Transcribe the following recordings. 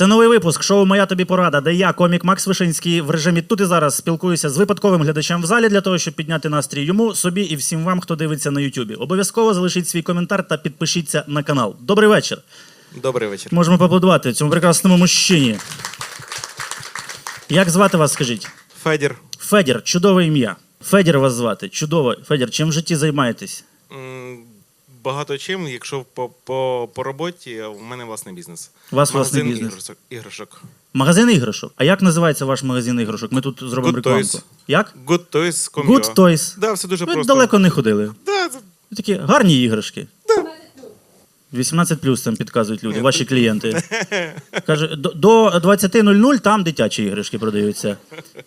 Це новий випуск шоу Моя тобі порада, де я, комік Макс Вишинський, в режимі тут і зараз спілкуюся з випадковим глядачем в залі для того, щоб підняти настрій йому, собі і всім вам, хто дивиться на Ютубі. Обов'язково залишіть свій коментар та підпишіться на канал. Добрий вечір. Добрий вечір. Можемо поаплодувати цьому прекрасному мужчині. Як звати вас, скажіть? Федір. Федір, чудове ім'я. Федір вас звати. Чудово. Федір, чим в житті займаєтесь? М, Багато чим, якщо по, по, по роботі, у мене власний бізнес. У вас власний Магазин бізнес. іграшок. іграшок. Магазин іграшок. А як називається ваш магазин іграшок? Ми тут зробимо Good рекламку. Toys. Як? Good Toys. Good Toys. Да, все дуже Ми просто. далеко не ходили. Да, це- Такі гарні іграшки. 18 плюс там підказують люди, ваші клієнти. Каже, до- до 20.00 там дитячі іграшки продаються.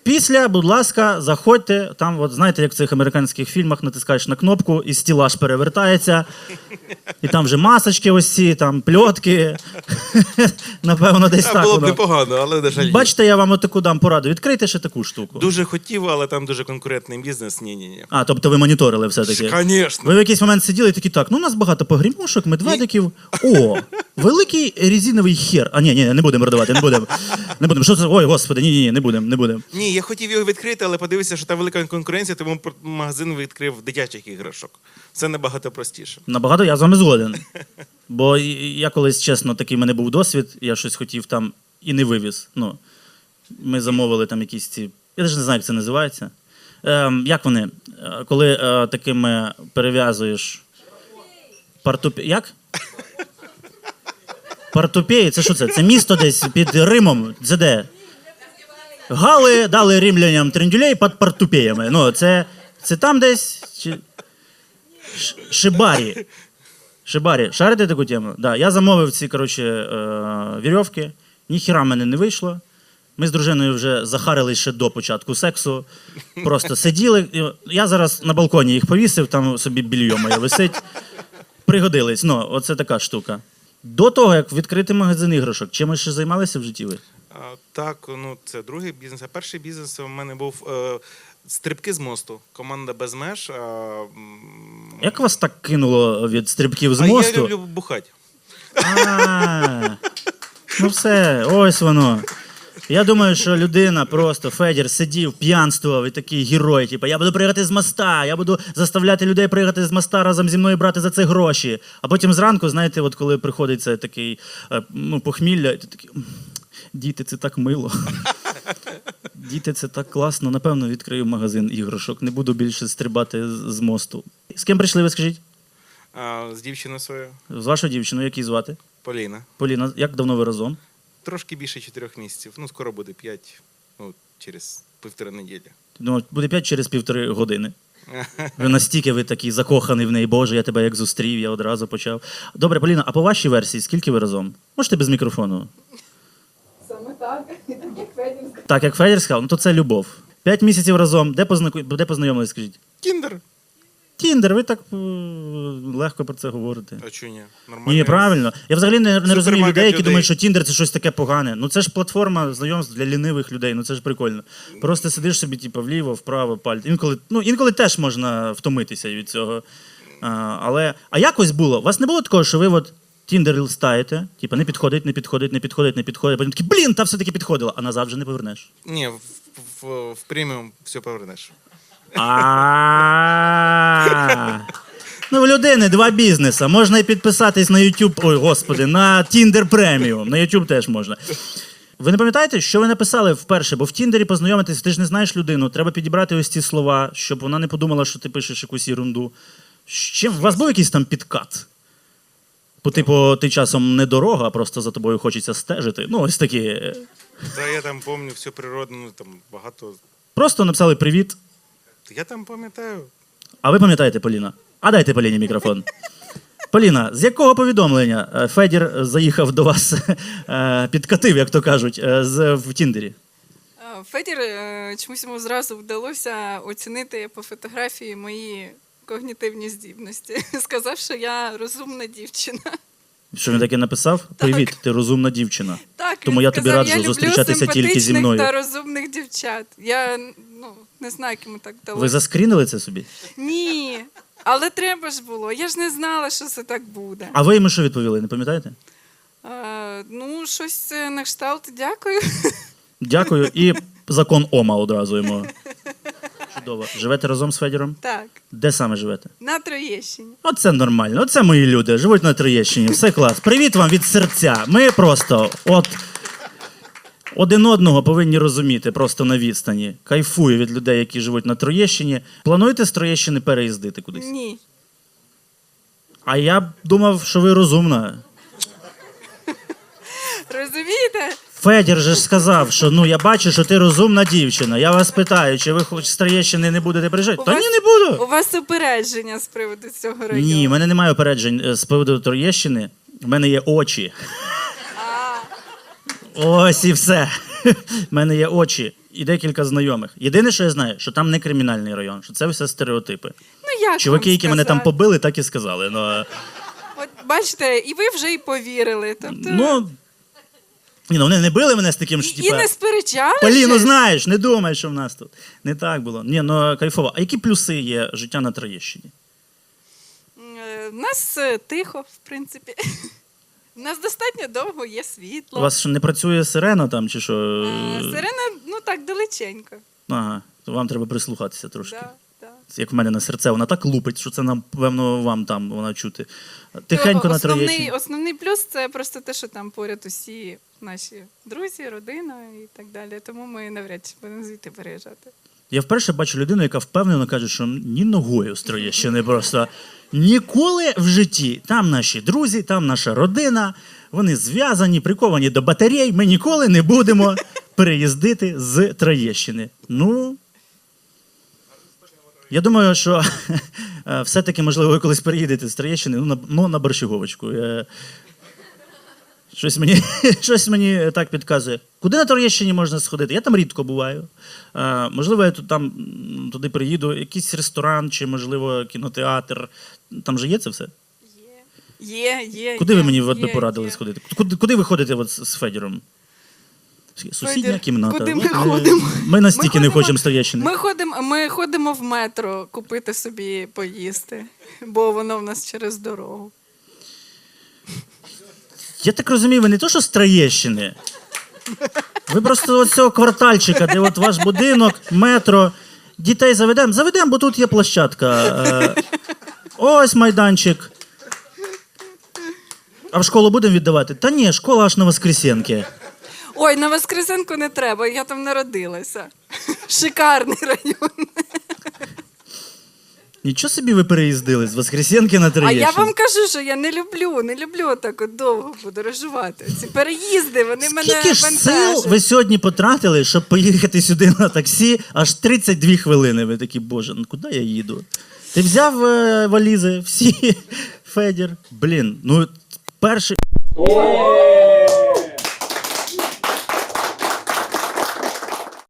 Після, будь ласка, заходьте. Там, от знаєте, як в цих американських фільмах натискаєш на кнопку, і стілаж перевертається. І там вже масочки ось ці, там пльотки. Напевно, десь так. було б воно. непогано, але на жаль. Бачите, я вам отаку дам пораду. Відкрийте ще таку штуку. Дуже хотів, але там дуже конкурентний бізнес. Ні, ні, ні. А, тобто ви моніторили все-таки. Звісно. Ви в якийсь момент сиділи і такі, так, ну у нас багато погрімушок, медведиків. О, великий резиновий хер. А ні, ні, не будемо продавати, не будемо. Не будемо. Що це? Ой, господи, ні, ні, ні, не будемо, не будемо. Ні, я хотів його відкрити, але подивився, що там велика конкуренція, тому магазин відкрив дитячих іграшок. Це набагато простіше. Набагато я з вами згоден. Бо я колись, чесно, такий в мене був досвід, я щось хотів там і не вивіз. Ну, ми замовили там якісь ці. Я навіть не знаю, як це називається. Ем, як вони? Е, Коли е, такими перев'язуєш партупі. Як? Партупеї, це що це? Це місто десь під Римом. Це де? Гали дали римлянам трендюлей під партупеями. Ну, це, це там десь. Чи... Шибарі. Шибарі. Шарите таку тему? Да. Я замовив ці, коротше, е, вірьовки. Ніхіра мене не вийшло. Ми з дружиною вже захарились ще до початку сексу. Просто сиділи. Я зараз на балконі їх повісив, там собі більйо моє висить. Пригодились. Ну, оце така штука. До того, як відкрити магазин іграшок, чимось ще займалися в житті ви? А, так, ну це другий бізнес. А перший бізнес у мене був е, стрибки з мосту. Команда без меж. А, м, Як вас так кинуло від стрибків з а мосту? я люблю бухати. А, ну все, ось воно. Я думаю, що людина просто Федір сидів, п'янствував і такий герой. Типу, я буду пригати з моста, я буду заставляти людей пригати з моста разом зі мною брати за це гроші. А потім зранку, знаєте, от коли приходить це такий е, ну, похмілля, і ти такий. Діти, це так мило. Діти, це так класно. Напевно, відкрию магазин іграшок. Не буду більше стрибати з мосту. З ким прийшли, ви скажіть? А, з дівчиною своєю З вашою дівчиною, як її звати? Поліна. Поліна, як давно ви разом? Трошки більше чотирьох місяців. Ну, скоро буде п'ять, ну, через півтори неділі. Ну, буде п'ять через півтори години. Ви настільки ви такий закоханий в неї, Боже, я тебе як зустрів, я одразу почав. Добре, Поліна, а по вашій версії, скільки ви разом? Можете без мікрофону? Саме так, і так як Федір сказав. Так, як Федір сказав, ну то це любов. П'ять місяців разом. Де, познаку... де познайомились, скажіть? Кіндер. Тіндер, ви так е, легко про це говорите. А чого ні? Нормально. Ні, правильно. Я взагалі не, не розумію людей, які людей. думають, що Тіндер це щось таке погане. Ну це ж платформа знайомств для лінивих людей. Ну це ж прикольно. Просто сидиш собі, типу, вліво, вправо, пальці. Інколи, ну, інколи теж можна втомитися від цього. А, але, а якось було. У вас не було такого, що ви от Тіндер листаєте, типу, не підходить, не підходить, не підходить, не підходить. Потім такі, блін, та все-таки підходило, а назад вже не повернеш. Ні, в, в, в преміум все повернеш. А. Ну, в людини два бізнеса. Можна і підписатись на YouTube, ой, господи, на Tinder Premium. На YouTube теж можна. Ви не пам'ятаєте, що ви написали вперше? Бо в Тіндері познайомитись, ти ж не знаєш людину. Треба підібрати ось ці слова, щоб вона не подумала, що ти пишеш якусь ерунду. Чим у вас був якийсь там підкат? По типу, ти часом не дорога, а просто за тобою хочеться стежити. Ну, ось такі. Та я там пам'ятаю все природне, ну там багато. Просто написали привіт. Я там пам'ятаю. А ви пам'ятаєте, Поліна? А дайте Поліні мікрофон. Поліна, з якого повідомлення е, Федір заїхав до вас, е, підкатив, як то кажуть, е, в Тіндері? Федір чомусь йому зразу вдалося оцінити по фотографії мої когнітивні здібності. Сказав, що я розумна дівчина. Що він таке написав? Привіт, ти розумна дівчина. Так, Тому я тобі раджу я зустрічатися тільки зі мною. та розумних дівчат. Я ну, не знаю, як йому так Ви заскрінили це собі? Ні. Але треба ж було. Я ж не знала, що це так буде. А ви йому що відповіли, не пам'ятаєте? Е, Е, ну, щось е, на кшталт, дякую. Дякую. І закон Ома одразу йому. Чудово. Живете разом з Федіром? Так, Де саме живете? на Троєщині. Оце нормально. Оце мої люди. Живуть на Троєщині. Все клас. Привіт вам від серця. Ми просто от один одного повинні розуміти просто на відстані. Кайфую від людей, які живуть на Троєщині. Плануєте з Троєщини переїздити кудись? Ні. А я б думав, що ви розумна. Федір же ж сказав, що ну я бачу, що ти розумна дівчина. Я вас питаю, чи ви хоч з Троєщини не будете приїжджати? У Та вас- ні, не буду. У вас упередження з приводу цього району. Ні, в мене немає опереджень е, з приводу Троєщини. В мене є очі. Ось і все. В мене є очі і декілька знайомих. Єдине, що я знаю, що там не кримінальний район, що це все стереотипи. Ну, як Чуваки, вам які мене там сказати? побили, так і сказали. Ну, е, От бачите, і ви вже й повірили. Тобто, ну, ні, ну вони не били мене з таким, що і типа. не сперечалися. Поліну, знаєш, не думай, що в нас тут. Не так було. Ні, ну кайфово. А які плюси є життя на Троєщині? Е, У нас е, тихо, в принципі. У нас достатньо довго є У світло. вас що не працює сирена там, чи що? Е, Сирена, ну так, далеченько. Ага, то вам треба прислухатися трошки. Да. Як в мене на серце, вона так лупить, що це нам, певно, вам там вона чути. Тихенько на основний, основний плюс це просто те, що там поряд усі наші друзі, родина і так далі. Тому ми навряд чи будемо звідти переїжджати. Я вперше бачу людину, яка впевнено каже, що ні ногою з Троєщини просто ніколи в житті. Там наші друзі, там наша родина, вони зв'язані, приковані до батарей. Ми ніколи не будемо переїздити з Троєщини. Ну. Я думаю, що е, все-таки, можливо, ви колись переїдете з Троєщини, ну, на, ну, на Борщаговочку. Е, Щось мені, щось мені так підказує. Куди на Троєщині можна сходити? Я там рідко буваю. А, можливо, я тут, там, туди приїду, якийсь ресторан чи, можливо, кінотеатр. Там же є це все? Є, є. є. Куди є, ви мені от є, порадили є. сходити? Куди, куди ви ходите от з Федіром? Сусідня Федір, кімната. куди ми От ходимо? Ми настільки Ми не хочемо з Троєщини. Ми ходимо, ми ходимо в метро купити собі поїсти, бо воно в нас через дорогу. Я так розумію, ви не то, що з Троєщини. Ви просто от цього квартальчика, де от ваш будинок, метро. Дітей заведемо. Заведемо, бо тут є площадка. Е, Ось майданчик. А в школу будемо віддавати? Та ні, школа аж на Воскресенки. Ой, на Воскресенку не треба, я там народилася. Шикарний район. Нічого собі ви переїздили з Воскресенки на А Троєщину. я вам кажу, що я не люблю, не люблю так от довго подорожувати. Ці переїзди, вони мене Скільки ж сил ви сьогодні потратили, щоб поїхати сюди на таксі аж 32 хвилини. Ви такі, боже, ну куди я їду? Ти взяв е, валізи, всі, Федір. Блін, ну перший.